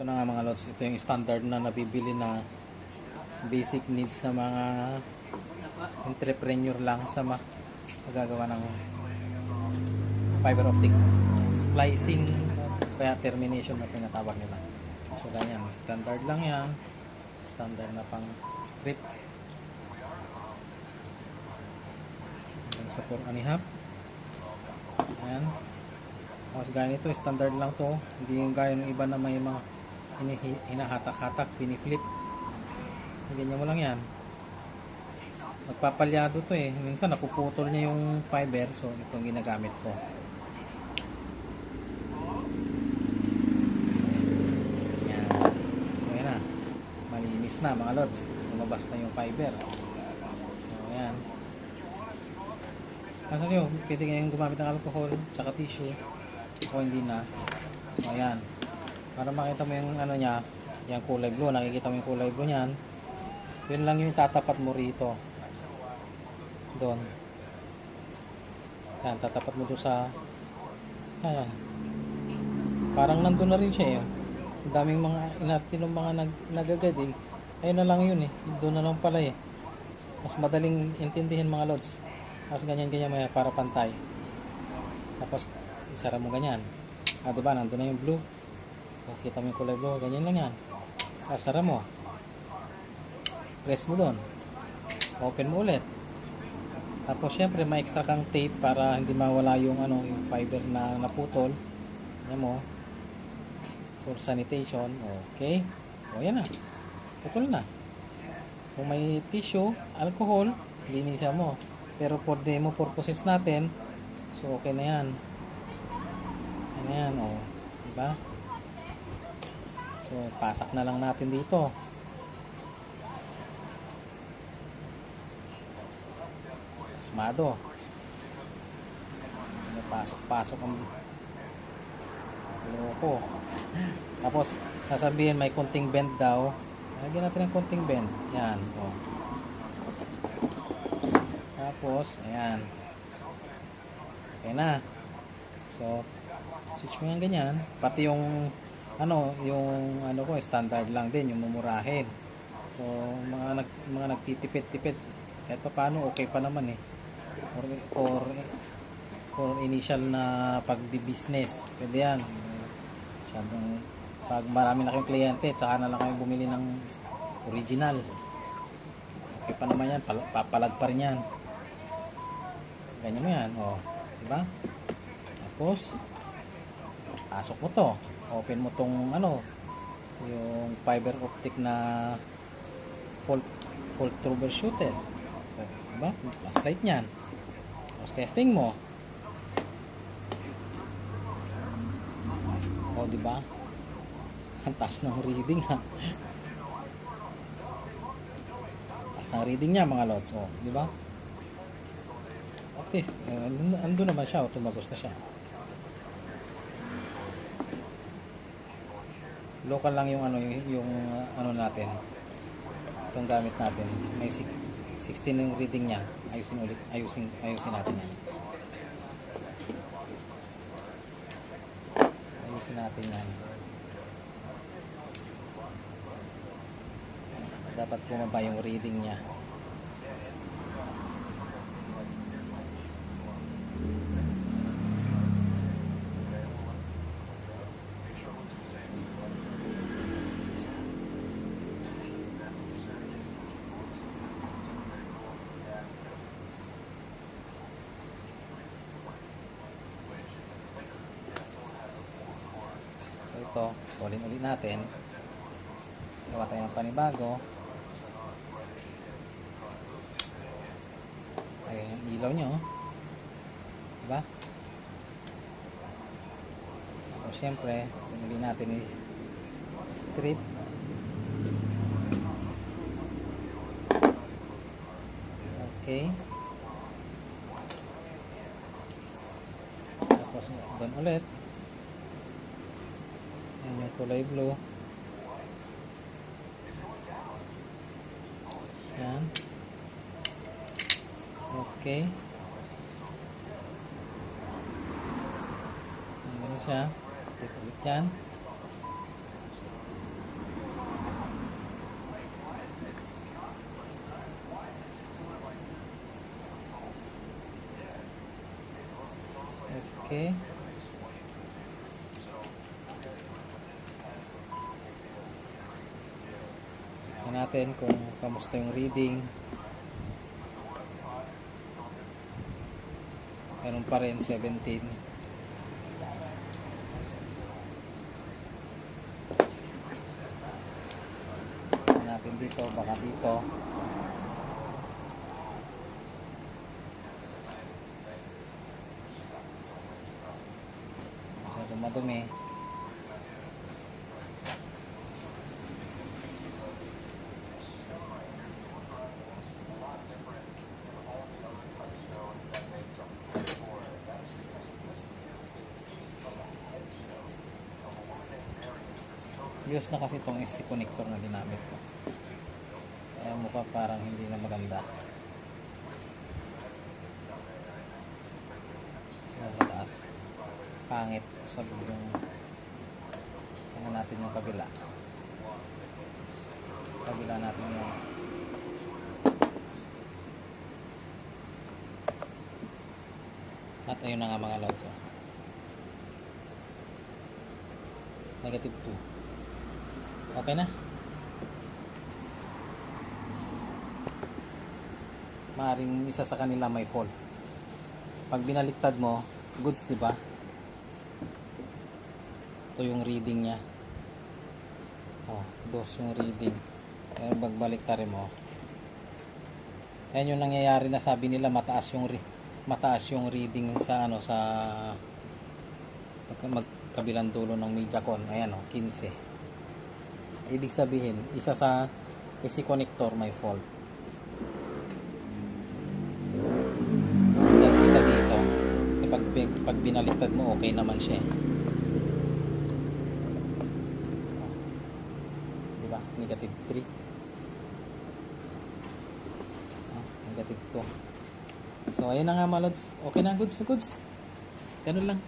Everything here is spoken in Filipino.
Ito na nga mga lods, ito yung standard na nabibili na basic needs na mga entrepreneur lang sa ma magagawa ng fiber optic splicing kaya termination na tinatawag nila. So ganyan, standard lang yan. Standard na pang strip. Sa 4 and a half. Ayan. Tapos ganito, standard lang to. Hindi yung gaya ng iba na may mga hinahatak-hatak, piniflip. Ganyan mo lang yan. Magpapalyado to eh. Minsan napuputol niya yung fiber. So, ito ang ginagamit ko. Yan. So, yan na. Malinis na mga lods. Lumabas na yung fiber. So, yan. Nasa nyo, pwede kayong gumamit ng alcohol, tsaka tissue. O hindi na. So, ayan. Para makita mo yung ano niya, yung kulay blue. Nakikita mo yung kulay blue niyan. Yun lang yung tatapat mo rito. Doon. Yan, tatapat mo doon sa... Ayan. Parang nandun na rin siya eh. Ang daming mga inarte ng mga nag, nagagad eh. Ayun na lang yun eh. Doon na lang pala eh. Mas madaling intindihin mga lods. Tapos ganyan-ganyan may para pantay. Tapos isara mo ganyan. Ah, diba? Nandun na yung blue. O, kita mo yung kulay blue. Ganyan lang yan. Tapos sara mo. Press mo doon. Open mo ulit. Tapos syempre may extra kang tape para hindi mawala yung ano yung fiber na naputol. Yan mo. For sanitation. Okay. O yan na. Putol na. Kung may tissue, alcohol, linisan mo. Pero for demo purposes natin, so okay na yan. Yan na yan, o. Diba? So, pasak na lang natin dito. Asmado. Pasok-pasok ang loko. Tapos, sasabihin may konting bend daw. Lagyan natin ng konting bend. Yan. O. Tapos, ayan. Okay na. So, switch mo yan ganyan. Pati yung, ano, yung, ano ko, standard lang din, yung mumurahin. So, mga, nag, mga nagtitipid-tipid, kahit pa paano, okay pa naman eh. For, for, for initial na pagbi-business. Pwede yan. Masyadong, pag marami na kayong kliyente, tsaka na lang kayo bumili ng original. Okay pa naman yan, pal- papalag pa rin yan. Ganyan mo yan, o. Diba? Tapos, pasok mo to. Open mo tong, ano, yung fiber optic na full, full troubleshooter. Diba? Flashlight niyan. Tapos testing mo. O, diba? Ang taas ng reading ha. Taas ng reading niya mga lods. O, diba? At least, eh, andun, andun naman siya. O, tumagos na siya. Local lang yung ano, yung, ano natin. Itong gamit natin. May si- 16 yung reading niya. Ayusin ulit. Ayusin, ayusin natin yan. Ayusin natin yan. Dapat bumaba yung reading niya. Ito, ulit ulit natin. Gawa tayo ng panibago. Ayan yung ilaw nyo. Diba? So syempre, pinili natin is strip. Okay. Tapos doon ulit. Yan yung kulay blue. Yan. Okay. Ganun siya. Take yan. Okay. Natin kung kamusta yung reading. Ganun pa rin, 17. Tingnan natin dito, baka dito. Masyado madumi. Views na kasi itong AC connector na ginamit ko. Kaya mukha parang hindi na maganda. Yung mataas. Pangit sa yung ano natin yung kabila. Kabila natin yung at ayun na nga mga log ko. Negative 2. Okay na? Maaring isa sa kanila may fault. Pag binaliktad mo, goods, di ba? Ito yung reading niya. Oh, dos yung reading. Pero pagbaliktad mo, Ayan yung nangyayari na sabi nila mataas yung mataas yung reading sa ano sa sa magkabilang dulo ng Mediacon. Ayan oh, 15. Ibig sabihin, isa sa AC connector may fault. Isa, isa dito. Kasi pag, pag binaliktad mo, okay naman siya. eh. Di ba? Negative 3. Ah, negative 2. So, ayun na nga mga lods. Okay na, goods goods. Ganun lang.